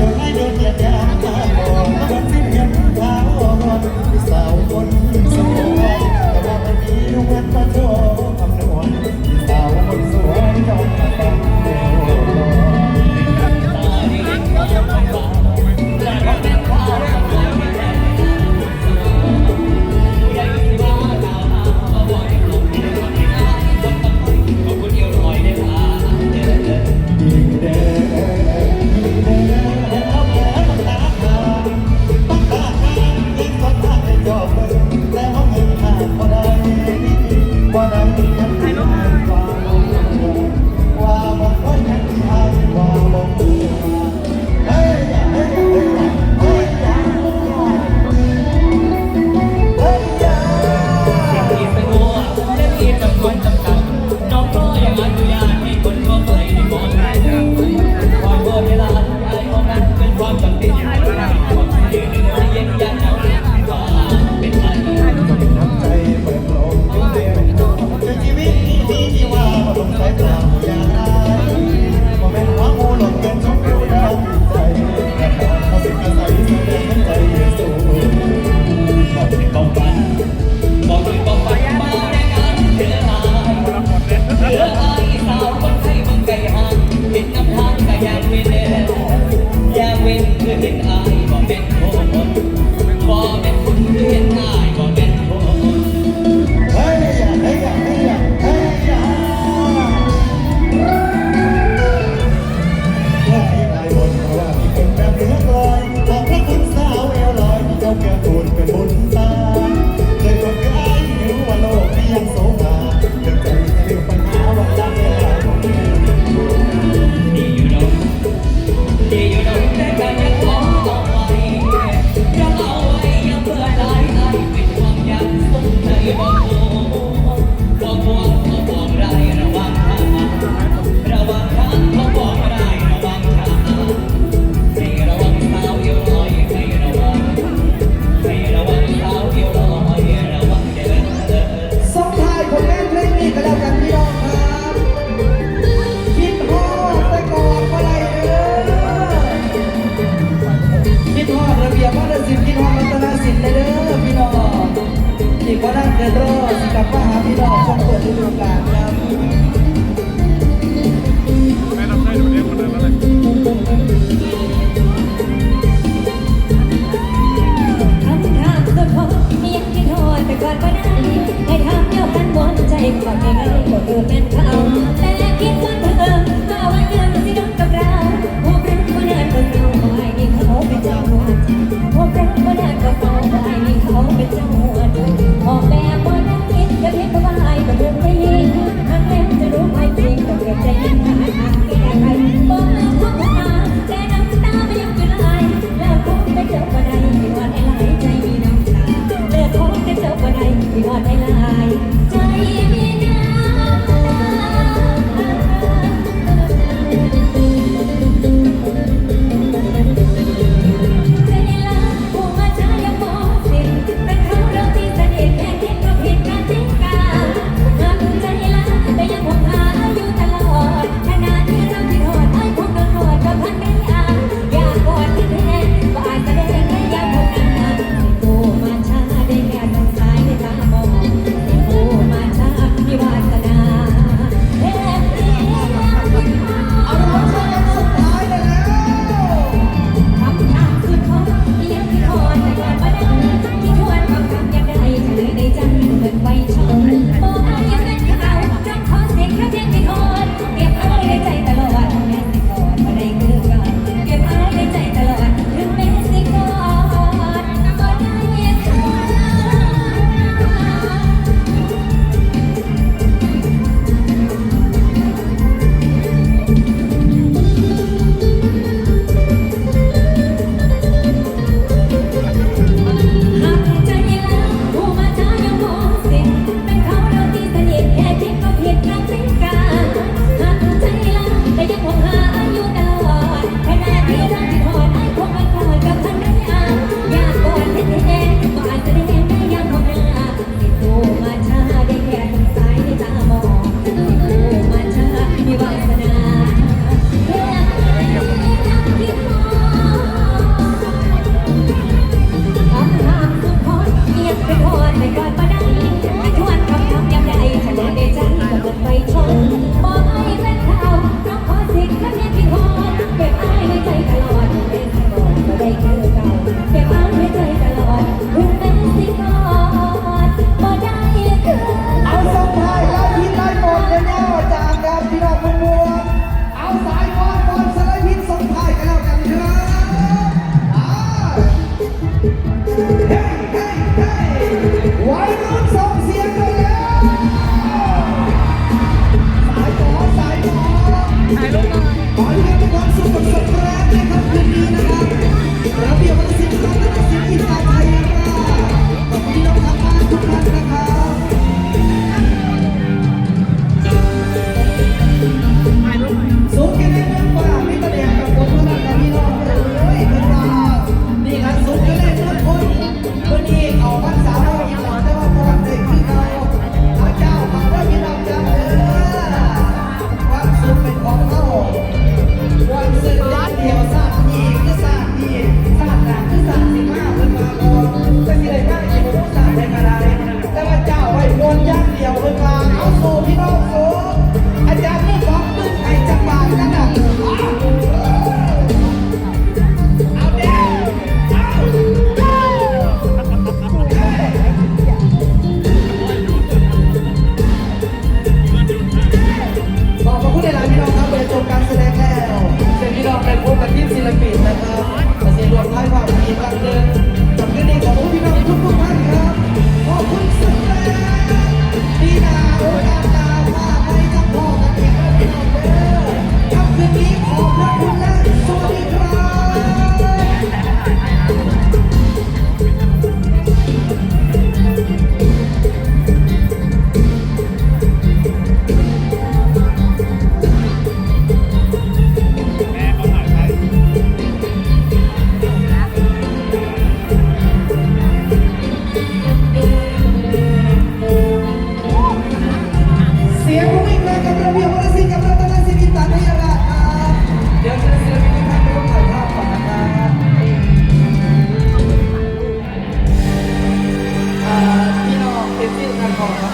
i don't Yeah. จิบอลลังเกโรสกับมหาพี่น้องช่องเปิดฤดูกาลครับ้ดูนนั้ท้วเพื่อยไนม้วนใจก่อนยังไงก็เกิดเป็นเขาแต่คิดว่าเธอมาวันเดิมที่น้องกับเราพบรักคนนั้นก็เขห้ยิ่เขาเป็นเจ้าหัวใกันนั้นก็เบ้ยิ่งเขาเป็นเจ้า ยอดได้ลาย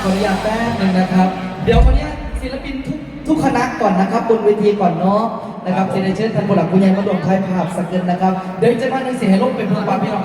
ขออนุญาตแป๊บหนึงนะครับ เดี๋ยวขออนุญาตศิลปินทุกทุกคณะก่อนนะครับบนเวทีก่อนเนาะนะครับเชิญเชิญท่านผู้หลักผู้ใหญ่มาร่วมถ่ายภาพสักเกินนะครับ เดี๋ยวจะมาในเสียงให้ลบเป็นเพลงปาพี่น้อง